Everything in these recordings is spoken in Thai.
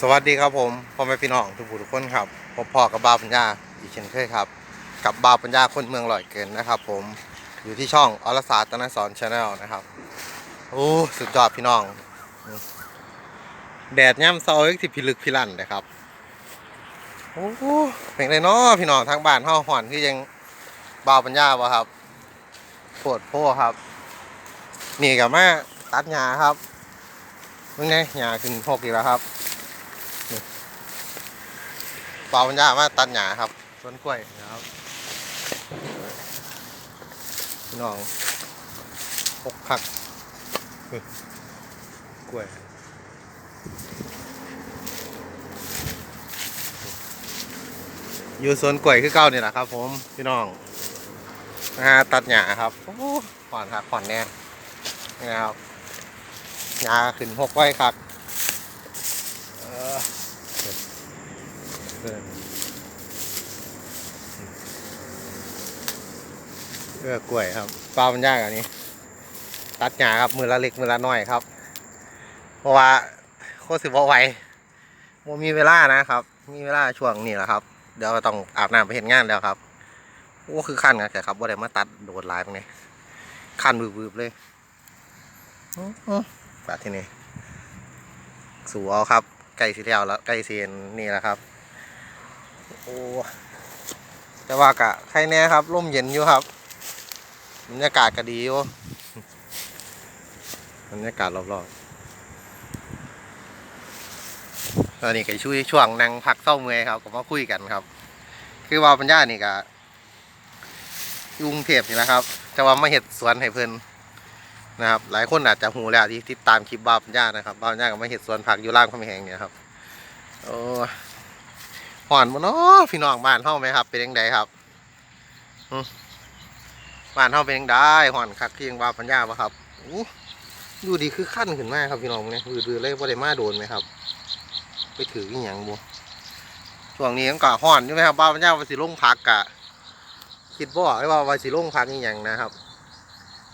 สวัสดีครับผมพ่อแม่พี่น้องทุกผู้ทุกคนครับผมพ่อกับบาปัญญาอีกเช่นเคยครับ กับบ้าปัญญาคนเมืองลอยเกินนะครับ ผมอยู่ที่ช่องอรศาสตร์ตนสอนชาแนลนะครับโอ้สุดยอดพี่น้อง แดดย่ำเซาเอ็กที่พิลึกพิลั่นเลยครับโอ้เป็นไรเนาะพี่น้องทางบ้านเฮาหอนคือยังบาปัญญาบ่ครับโคตรโพครับนี่กับแม่ตัดหญ้าครับมึงไงหญ้าขึ้นพกอีกแล้วครับ เปล่าปัญญามาตัดหญ้าครับสวนกล้วยนะครับพี่น้องปกผักกล้วยอยู่สวนกล้วยคือเก้านี่แหละครับ ผมพี่น้องนะฮะตัดหญ้าครับโอ้ผ่อนครับผ่อนแน่นี่นะครับหญ้าขึ้นหกไว้ครับเออ เออเออกล้วยครับปลามันยากอันนี้ ตัดหญ้าครับ มือละเล็กมือละน้อยครับ เพราะว่าโคตรสิบไหวโมมีเวลานะครับ มีเวลาช่วงนี้แหละครับ เดี๋ยวต้องอาบน้ำไปเห็นงานแล้วครับโอ้คือขั้นกันแต่ครับว่าได้มาตัดโดดลายตรงนี้ขั้นวืบๆเลยอื้อหือปาดที่นี่สูเอาครับใกล้สีแล้วแล้วใกล้เสียนนี่แหละครับ โอ้แต่ว่ากะใครแน่ครับร่มเย็นอยู่ครับบรรยากาศก็ดีอยู่บรรยากาศรอบๆตอนนี้ก็ช่วยช่วงนั่งพักเศร้าเมื่อยครับก็มาคุยกันครับ คือว่าปัญญานี่ก็ยุงเทพนี่แหละครับ แต่ว่ามาเห็ดสวนให้เพิ่นนะครับ หลายคนอาจจะหูแล้วที่ติดตามคลิปบ้าปัญญานะครับบ้าปัญญาก็มาเห็ดสวนผักอยู่ล่างพระแหงเนี่ยครับโอ้ ห่อนบ่เนาะพี่น้องบ้านเฮาไหมครับ เป็นยังไงครับบ้านเฮาเป็นยังไงห่อนคักเที่ยงว่าปัญญาบ่ครับอู้อยู่ดีคือขั้นขึ้นมาครับพี่น้องเนี่ยบือเลยบ่ได้มาโดนไหมครับ ไปถืออีหยังบ่ช่วงนี้มันก็ห่อนอยู่ไหมครับบ้านปัญญาว่าสิลงพักกะ คิดบ่ไว้ว่าว่าสิลงพักอีหยังนะครับ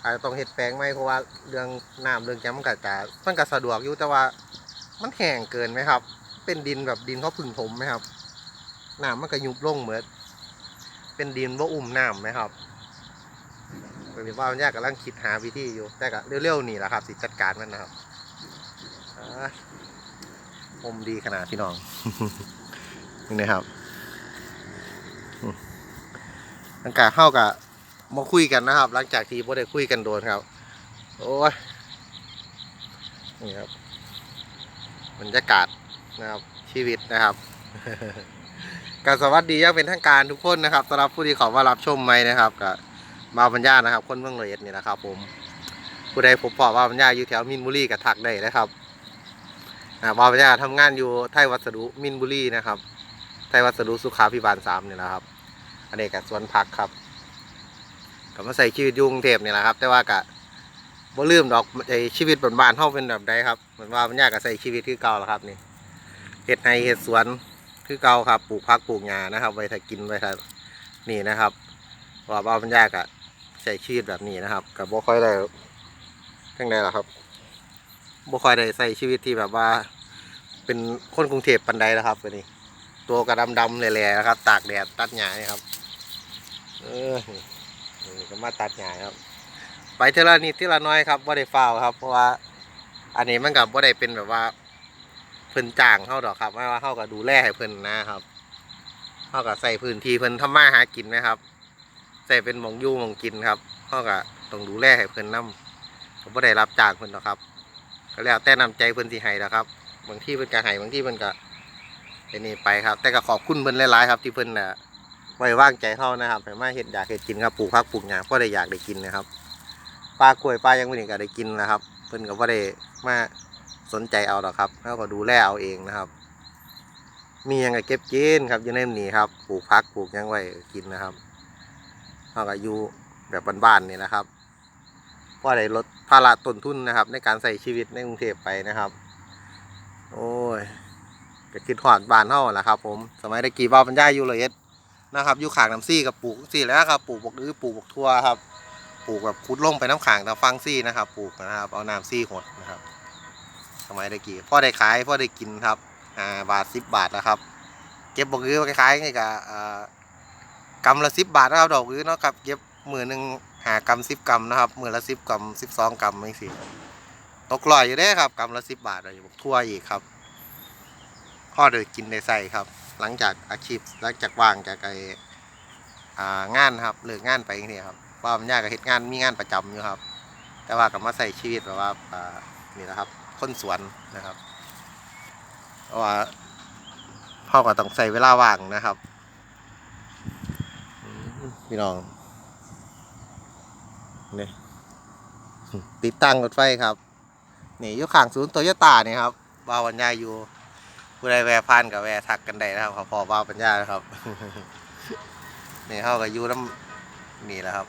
อาจจะต้องเฮ็ดแปลงไหมเพราะว่าเรื่องน้ำเรื่องแกมันก็จะมันก็สะดวกอยู่แต่ว่า มันแห้งเกินไหมครับ เป็นดินแบบดินเขาพึ่งถมไหมครับ น้ำมันก็ยุบลงเหมือนเป็นดินว่าอุ้มน้ำไหมครับก็ถือว่ามันยากกำลังคิดหาวิธีอยู่ แต่ก็เร็วๆนี่แหละครับ สิจัดการมันนะครับอ่าอมดีขนาดพี่น้องนี่นะครับอืมหลังจากเข้ากับมาคุยกันนะครับ หลังจากที่พ่ได้คุยกันโดนครับ โอ้ยนี่ครับบรรยากาศนะครับชีวิตนะครับ การสวัสดีอยังเป็นทางการทุกคนนะครับสำหรับผู้ที่เขอมารับชมไหมนะครับกับมาปัญญานะครับ คนเมืองเลยเนี่นะครับ ผมผู้ใดพบปะว่าปัญญาอยู่แถวมินบุรีกับทักได้นะครับอ่ามาปัญญาทำงานอยู่ไทยวัสดุมินบุรีนะครับ ไทยวัสดุสุขาพิบาลสามนี่แหละครับ อันนี้กับสวนผักครับก็มาใส่ชีวิตอยุงเทพนี่แหละครับ แต่ว่ากะบ่ลืมดอกไอชีวิตบ้านๆเฮาเป็นแบบใดครับเหมือนว่าปัญญาก็ใส่ชีวิตที่เก่าแล้วครับนี่เฮ็ดในเฮ็ดสวน คือเก่าครับปลูกพักปลูกหญ้านะครับ ไว้ถ้ากินไว้ถ้านี่นะครับว่าบ้าปัญญากอะใช้ชีวิตแบบนี้นะครับกับบ่ค่อยได้ทั้งใดล่ะครับบ่ค่อยได้ใส่ชีวิตที่แบบว่า เป็นคนกรุงเทพปันใดแล้วครับวันนี้ ตัวกระดำดำแหล่ๆนะครับ ตากแดดตัดหญ้านี่ครับ เออนี่นี่ก็มาตัดหญ้าครับ ไปเทอละนิดทีละน้อยครับบ่ได้ฟาวครับ เพราะว่า อันนี้มันกับบ่ได้เป็นแบบว่า เพิ่นจ้างเฮาดอกครับไม่ว่าเฮาก็ดูแลให้เพิ่นนะครับเฮาก็ใส่พื้นที่เพิ่นทำมาหากินนะครับใส่เป็นหมองอยู่หมองกินครับเฮาก็ต้องดูแลให้เพิ่นนํก็บ่ได้รับจ้างเพิ่นหรอกครับ ก็แล้วแต่นำใจเพิ่นสิให้นะครับ บางที่เพิ่นก็ให้บางที่เพิ่นก็ไอ้นี่ไปครับ แต่ก็ขอบคุณเพิ่นหลายๆครับที่เพิ่นน่ะไว้วางใจเฮานะครับให้มาเฮ็ดอยากเฮ็ดกินครับปลูกผักปลูกหญ้าเพราะได้อยากได้กินนะครับปลากล้วยปลายังบ่นี่ก็ได้กินนะครับ เพิ่นก็บ่ได้มา สนใจเอาหรอกครับแล้วก็ดูแลเอาเองนะครับ มียังก็เก็บกินครับอยู่ในนี้ครับปลูกพักปลูกยังไว้กินนะครับเราก็อยู่แบบบ้านๆนี่นะครับเพราะได้ลดภาระต้นทุนนะครับ ในการใส่ชีวิตในกรุงเทพไปนะครับ โอ้ยก็คิดหอดบ้านเฮาแหละครับ ผม สมัยตะกี้บ้าปัญญาอยู่เลยเอ็ดนะครับอยู่ขางน้ำซี่กับปลูกซี่แล้วครับปลูกบกหรือปลูกบกทั่วครับ ปลูกแบบคุดลงไปน้ำขางทาฟังซี่นะครับ ปลูกนะครับ เอาน้ำซี่หดนะครับ สมัยตะกี้พ่อได้ขายพ่อได้กินครับห้าบาทสิบบาทนะครับ เก็บบอกอื้อคล้ายๆนี่กับกำละสิบบาทนะครับดอกอื้อเนาะครับเก็บมือหนึ่งหากำสิบกำนะครับมือละสิบกำสิบสองกำไม่สิตกลอยอยู่ได้ครับกำละสิบบาทเลยบอกทั่วอีกครับพ่อเดือกินได้ใส่ครับ หลังจากอาชีพหลังจากว่างจากไองานครับเลิกงานไปนี่ครับว่ามันยากกับเหตุงานมีงานประจำอยู่ครับ แต่ว่ากับมาใส่ชีวิตแบบว่าอ่านี่นะครับ คนสวนนะครับเพราะว่าพ่อก็ต้องใส่เวลาว่างนะครับ พี่น้องนี่ติดตั้งรถไฟครับ นี่อยู่ข้างศูนย์โตโยต้านี่ครับบ้าวปัญญาอยู่ผู้ใดแวะผ่านกับแวะทักกันได้นะครับขอพอบ้าวปัญญานะครับนี่เขาก็อยู่น้ำนี่แหละครับ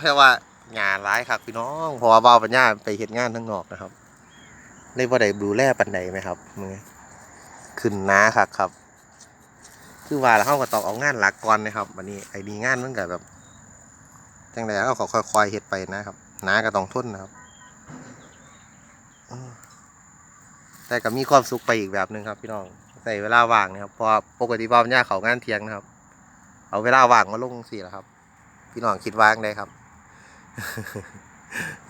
แค่ว่างานร้ายครับพี่น้องเพราะว่าบ้าวปัญญาไปเห็นงานทั้งนอกนะครับ เลยว่าได้ดูแลปันใดไหมครับมึงขึ้นน้าครับครับ คือว่าแล้วเขาก็ต้องเอางานหลักก่อนนะครับวันนี้ไอ้ดีงานมันก็แบบจังไดเขาก็ค่อยๆเฮ็ดไปนะครับน้าก็ต้องทนนะครับแต่ก็มีความสุขไปอีกแบบหนึ่งครับพี่น้องใส่เวลาว่างนะครับเพราะปกติบ้านย่าเขางานเที่ยงนะครับ เอาเวลาว่างมาลงสี่แหละครับ พี่น้องคิดว่างได้ครับ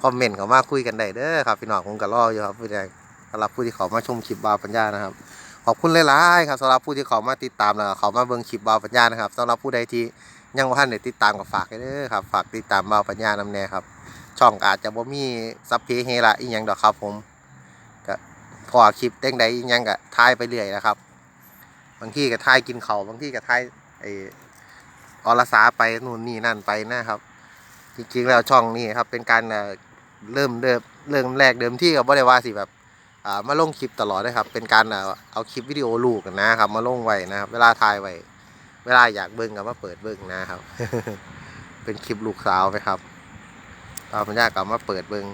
คอมเมนต์เขามาคุยกันได้เด้อครับพี่น้องผมก็รออยู่ครับผู้ใดสำหรับผู้ที่เขามาชมคลิปบาปัญญานะครับ ขอบคุณหลายๆครับสำหรับผู้ที่เขามาติดตามแล้วเขามาเบิ่งคลิปบาปัญญานะครับสำหรับผู้ใดที่ยังบ่ทันได้ติดตามก็ฝากไว้เด้อครับฝากติดตามบาปัญญานำแน่ครับ ช่องอาจจะบ่มีซับเพเฮละอีหยังดอกครับผมพอคลิปเต้งใดอิหยังก็ทายไปเรื่อยนะครับ บางที่ก็ทายกินเขาบางที่ก็ทายไออรสาไปนู่นนี่นั่นไปนะครับ จริงๆแล้วช่องนี้ครับเป็นการเริ่มเดิมเริ่มแรกเดิมที่ก็บ่ได้ว่าสิแบบมาลงคลิปตลอดนะครับ เป็นการเอาคลิปวิดีโอลูกกันนะครับ มาลงไว้นะครับ เวลาถ่ายไว้เวลาอยากเบิ่งก็มาเปิดเบิ่งนะครับ เป็นคลิปลูกสาวไหมครับตอนพัญญาก็มาเปิดเบิ่ง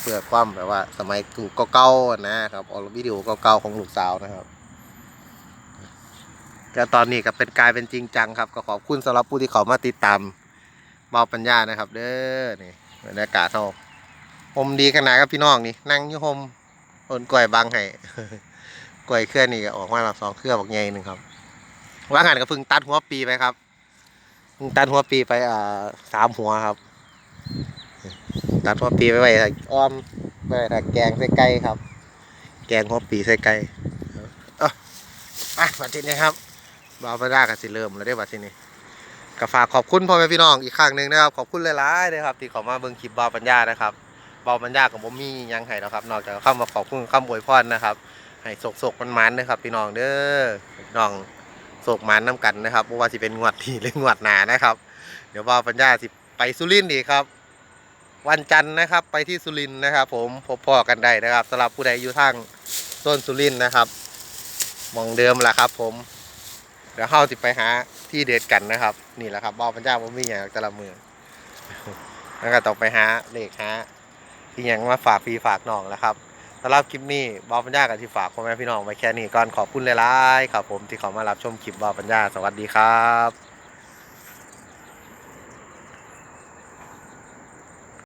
เพื่อความแบบว่า สมัยถูกเก่าๆนะครับเอาวิดีโอเก่าๆของลูกสาวนะครับก็ตอนนี้ก็เป็นกลายเป็นจริงจังครับ ก็ขอบคุณสำหรับผู้ที่เขามาติดตาม เบาปัญญานะครับ เด้อนี่บรรยากาศเขาโฮมดีขนาดครับพี่น้องนี่นั่งยู่โฮมต้นกล้วยบางให้กล้วยเครื่อนี่ก็ออกมาแบบสองเครือบอกใหญ่หนึ่งครับว่างานก็เพิ่งตัดหัวปีไปครับเพิ่งตัดหัวปีไปอ่าสามหัวครับ ตัดหัวปีไปไว้อ้อมไว้ถ้าแกงใส่ไก่ครับ แกงหัวปีใส่ไก่เอะอะมาทีนี้ครับบาวพดากันสิเริ่มแล้วได้บัดทีนี้ ก็ฝากขอบคุณพ่อแม่พี่น้องอีกครั้งหนึ่งนะครับขอบคุณหลายๆนะครับที่เขามาเบิ่งคลิปบาวปัญญานะครับบาวปัญญาของผมมียังไห้นะครับ นอกจากคำมาขอบคุณคำอวยพรนะครับ ให้โศกโศกมันมันๆนะครับ พี่น้องเด้อพี่น้องโศกมันน้ำกันนะครับบ่ว่าสิเป็นงวดที่หรืองวดหนานะครับ เดี๋ยวบาวปัญญาสิไปสุรินทร์อีกครับ วันจันทร์นะครับไปที่สุรินทร์นะครับ ผมพบพ่อกันได้นะครับสำหรับผู้ใดอยู่ทางต้นสุรินทร์นะครับหมองเดิมแหละครับ ผมเดี๋ยวเข้าสิไปหา ที่เด็ดกันนะครับ นี่แหละครับบ่าวปัญญาผมมีอย่างแต่ละเมืองแล้วก็ต้องไปหาเลขหาที่ยังมาฝากพี่ฝากน้องแล้วครับสำหรับคลิปนี้บ่าวปัญญากับที่ฝากพ่อแม่พี่น้องไว้แค่นี้ก่อนขอบคุณหลายๆครับผมที่เขามารับชมคลิปบ่าวปัญญาสวัสดีครับ